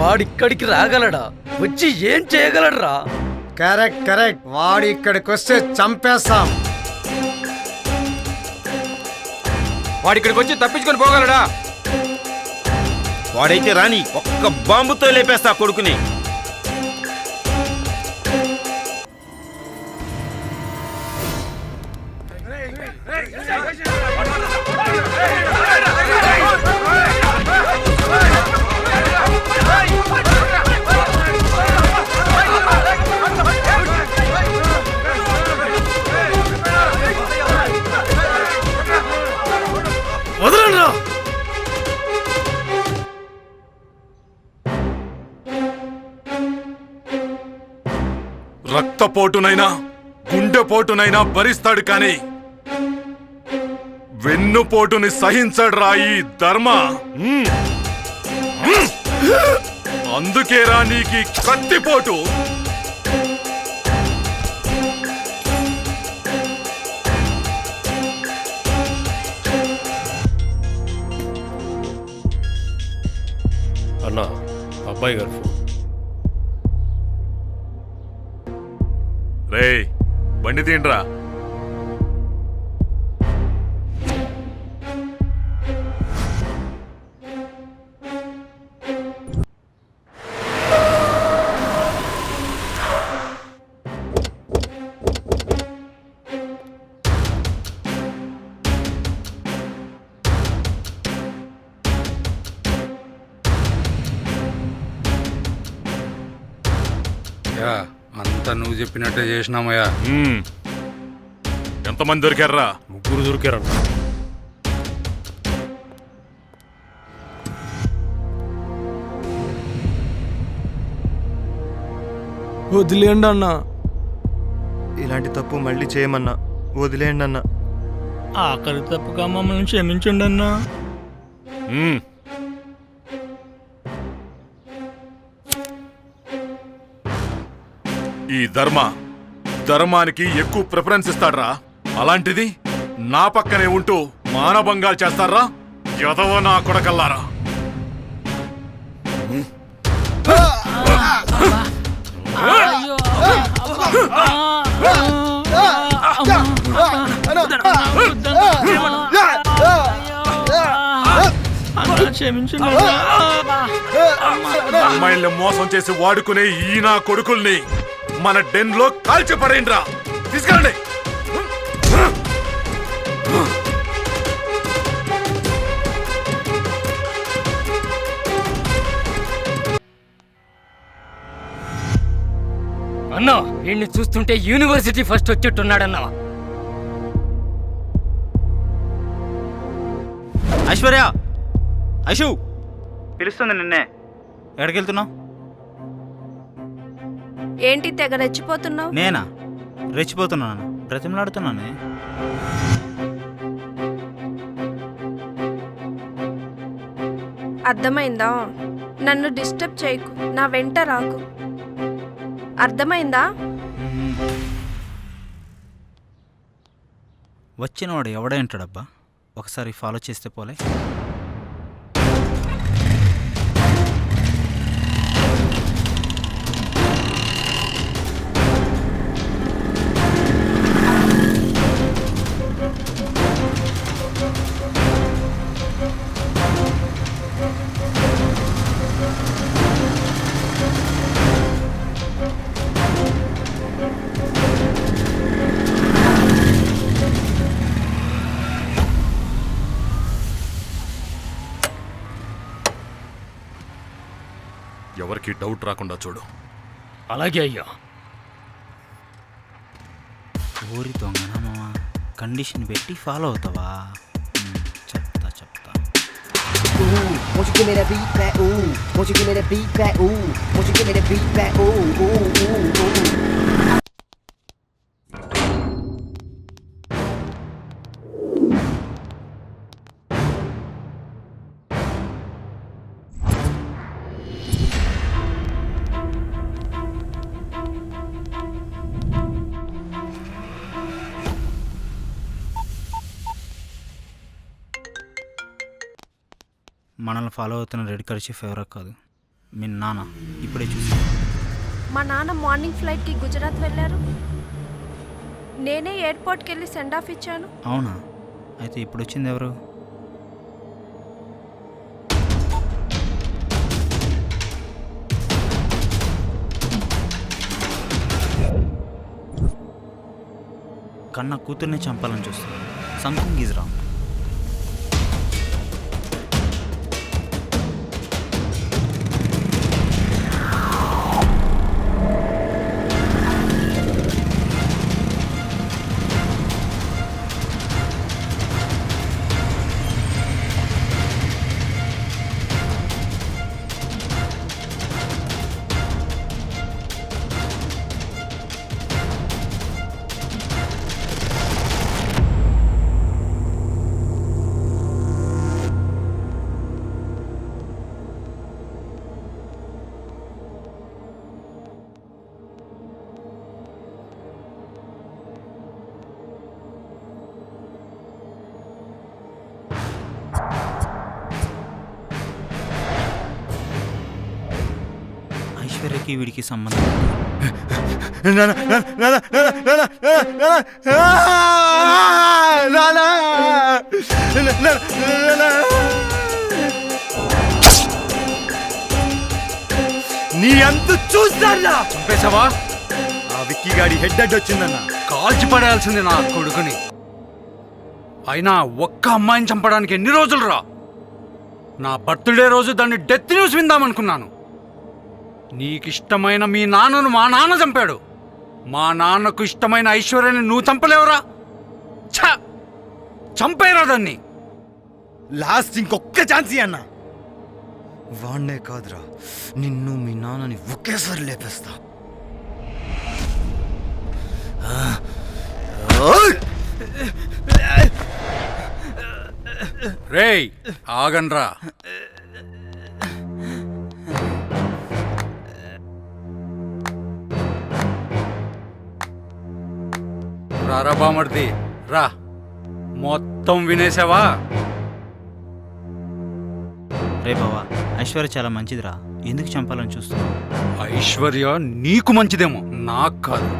వాడిక్కడికి రాగలడా? వచ్చి ఏం చేయగలడ్రా? Correct correct. వాడు ఇక్కడికి వస్తే చంపేస్తాం. వాడి ఇక్కడికి వచ్చి తప్పించుకొని పోగలడా? వాడైతే రాని ఒక్క బాంబుతో లేపేస్తా కొడుకుని. రక్తపోటునైనా గుండెపోటునైనా భరిస్తాడు కాని వెన్నుపోటుని సహించడు రా ఈ ధర్మ. అందుకేరా నీకి కత్తిపోటు. అన్నా అబ్బాయి గారు రే బండి తీండ్రా Yeah. అంతా నువ్వు చెప్పినట్టే చేసినామయ్యా. ఎంతమంది దొరికారా ముగ్గురు దొరికారన్న. వదిలేండి అన్నా. ఇలాంటి తప్పు మళ్ళీ చేయమన్నా. వదిలేయండి అన్న. ఆఖరి తప్పుగా మమ్మల్ని క్షమించండి అన్నా. హ్మ్. ఈ ధర్మ. ధర్మానికి ఎక్కువ ప్రిఫరెన్స్ ఇస్తాడ్రా. అలాంటిది నా పక్కనే ఉంటూ మానభంగాలు చేస్తారా ఎదవ నా కొడకల్లారా. అమ్మాయిల్ని మోసం చేసి వాడుకునే ఈ నా కొడుకుల్ని మన డెన్లో కాల్చి పడేయండిరా. తీసుకెళ్ళండి. అన్నా వీడిని చూస్తుంటే యూనివర్సిటీ ఫస్ట్ వచ్చేట్టున్నాడన్నా ఐశ్వర్య ఐషు. పిలుస్తుంది నిన్నే. ఎక్కడికి వెళ్తున్నావు ఏంటి తెగ రెచ్చిపోతున్నావు? నేనా? రెచ్చిపోతున్నాను బ్రతిమలాడుతున్నానే. అర్థమైందా? నన్ను డిస్టర్బ్ చేయకు. నా వెంట రాకు. అర్థమైందా? వచ్చినవాడు ఎవడేంటాడబ్బా ఒకసారి ఫాలో చేస్తే పోలే. ఎవరికి డౌట్ రాకుండా చూడు. అలాగే అయ్యా. ఊరి మామా? కండిషన్ పెట్టి ఫాలో అవుతావా? చెప్తా చెప్తా. మనల్ని ఫాలో అవుతున్న రెడ్ కరిచి ఫేవరెట్ కాదు. మీ నాన్న. ఇప్పుడే చూసి మా నాన్న మార్నింగ్ ఫ్లైట్కి గుజరాత్ వెళ్ళారు. నేనే ఎయిర్పోర్ట్కి వెళ్ళి సెండ్ ఆఫ్ ఇచ్చాను. అవునా? అయితే ఇప్పుడు వచ్చింది ఎవరు? కన్న కూతుర్ని చంపాలని చూస్తున్నాను సంథింగ్ ఈజ్ రాంగ్ ఐశ్వర్యకి వీడికి సంబంధం నీ అంత చూస్తారా చంపేశావా ఆ విక్కీ గాడి హెడ్ హెడ్ వచ్చిందన్న కాల్చి పడేయాల్సింది నా కొడుకుని అయినా ఒక్క అమ్మాయిని చంపడానికి ఎన్ని రోజులు రా నా బర్త్డే రోజు దాన్ని డెత్ న్యూస్ విందామనుకున్నాను నీకిష్టమైన మీ నాన్నను మా నాన్న చంపాడు. మా నాన్నకు ఇష్టమైన ఐశ్వర్యాన్ని నువ్వు చంపలేవురా? ఛ! చంపేరా దాన్ని. లాస్ట్ ఇంకొక్క ఛాన్స్ అన్న. వాణ్ణే కాదురా నిన్ను మీ నాన్నని ఒకేసారి లేపేస్తా. రేయ్ ఆగన్రా రారా బామర్ది రా. మొత్తం వినేసావా? రే బావా ఐశ్వర్య చాలా మంచిదిరా. ఎందుకు చంపాలని చూస్తున్నావు? ఐశ్వర్య నీకు మంచిదేమో నాకు కాదు.